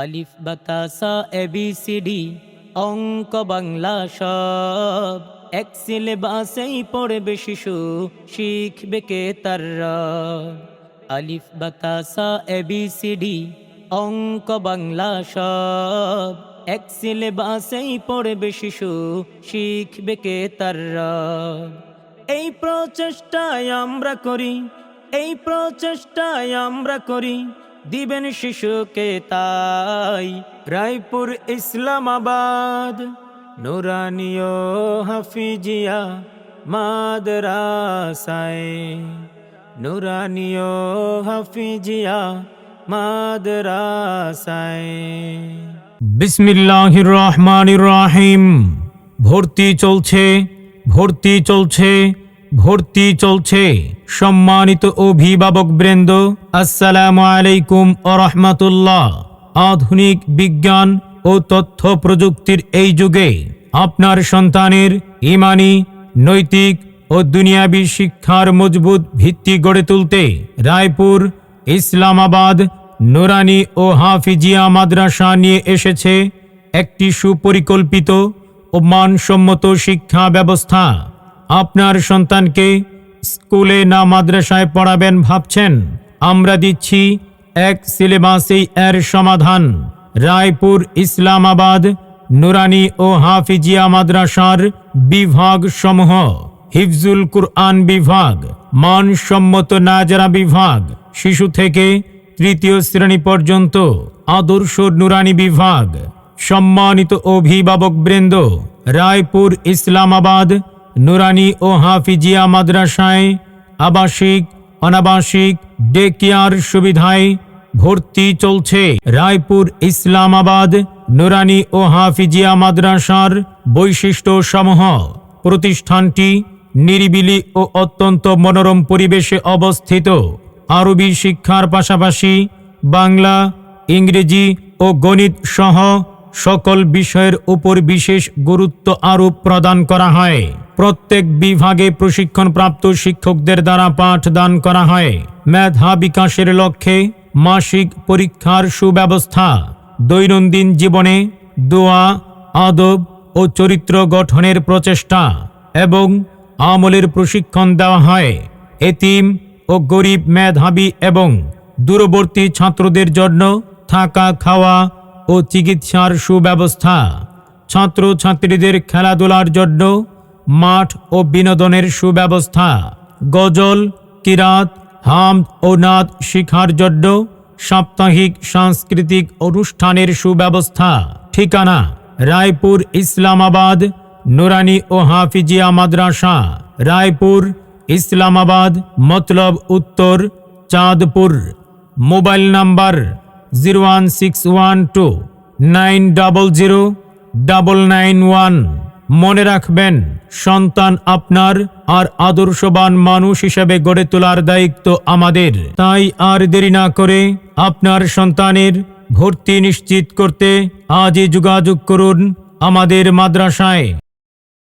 আলিফ বাতাসা এবিসিডি অঙ্ক বাংলা সব এক সিলেবাসেই পড়বে শিশু, শিখবে কে তার। আলিফ বাতাসা এবিসিডি অঙ্ক বাংলা সব এক সিলেবাসেই পড়বে শিশু, শিখবে কে তার। এই প্রচেষ্টায় আমরা করি, এই প্রচেষ্টায় আমরা করি দিবেন শিশুকে তাই। রায়পুর ইসলামাবাদ, নুরানিও হাফিজিয়া মাদরাসায়। নুরানিও হাফিজিয়া মাদরাসায়। বিসমিল্লাহির রহমানির রাহিম। ভর্তি চলছে ভর্তি চলছে। ভর্তি চলছে। সম্মানিত অভিভাবক বৃন্দ, আসসালামু আলাইকুম ও রহমতুল্লাহ। আধুনিক বিজ্ঞান ও তথ্য প্রযুক্তির এই যুগে আপনার সন্তানের ইমানি, নৈতিক ও দুনিয়াবী শিক্ষার মজবুত ভিত্তি গড়ে তুলতে রায়পুর, ইসলামাবাদ, নোরানি ও হাফিজিয়া মাদ্রাসা নিয়ে এসেছে একটি সুপরিকল্পিত ও মানসম্মত শিক্ষা ব্যবস্থা। আপনার সন্তানকে স্কুলে না মাদ্রাসায় পড়াবেন ভাবছেন? আমরা দিচ্ছি এক সিলেবাসেই এর সমাধান। রায়পুর ইসলামাবাদ, নুরানি ও হাফিজিয়া মাদ্রাসার বিভাগ সমূহ। হিফজুল কুরআন বিভাগ, মানসম্মত নাজারা বিভাগ, শিশু থেকে তৃতীয় শ্রেণি পর্যন্ত, আদর্শ নুরানি বিভাগ। সম্মানিত অভিভাবক বৃন্দ রায়পুর ইসলামাবাদ নুরানি ও হাফিজিয়া মাদ্রাসায় আবাসিক, অনাবাসিক ডে কেয়ার সুবিধায় ভর্তি চলছে। রায়পুর ইসলামাবাদ নুরানি ও হাফিজিয়া মাদ্রাসার বৈশিষ্ট্য সমূহ প্রতিষ্ঠানটি নিরিবিলি ও অত্যন্ত মনোরম পরিবেশে অবস্থিত। আরবি শিক্ষার পাশাপাশি বাংলা, ইংরেজি ও গণিত সহ সকল বিষয়ের উপর বিশেষ গুরুত্ব আরোপ প্রদান করা হয়। প্রত্যেক বিভাগে প্রশিক্ষণপ্রাপ্ত শিক্ষকদের দ্বারা পাঠদান করা হয়। মেধা বিকাশের লক্ষ্যে মাসিক পরীক্ষার সুব্যবস্থা, দৈনন্দিন জীবনে দোয়া, আদব ও চরিত্র গঠনের প্রচেষ্টা এবং আমলের প্রশিক্ষণ দেওয়া হয়। এতিম ও গরিব মেধাবী এবং দূরবর্তী ছাত্রদের জন্য থাকা খাওয়া ও চিকিৎসার সুব্যবস্থা। ছাত্র ছাত্রীদের খেলাধুলার জন্য মাঠ ও বিনোদনের সুব্যবস্থা। গজল, কিরাত হাম ও নাদ শিখার জন্য সাপ্তাহিক সাংস্কৃতিক অনুষ্ঠানের সুব্যবস্থা। ঠিকানা, রায়পুর ইসলামাবাদ, নুরানি ও হাফিজিয়া মাদ্রাসা। Raipur, Islamabad, Matlab Uttar, Chandpur. Mobile number zero one six one two nine double zero double nine one. মনে রাখবেন, সন্তান আপনার আর আদর্শবান মানুষ হিসেবে গড়ে তোলার দায়িত্ব আমাদের। তাই আর দেরি না করে আপনার সন্তানের ভর্তি নিশ্চিত করতে আজই যোগাযোগ করুন আমাদের মাদ্রাসায়।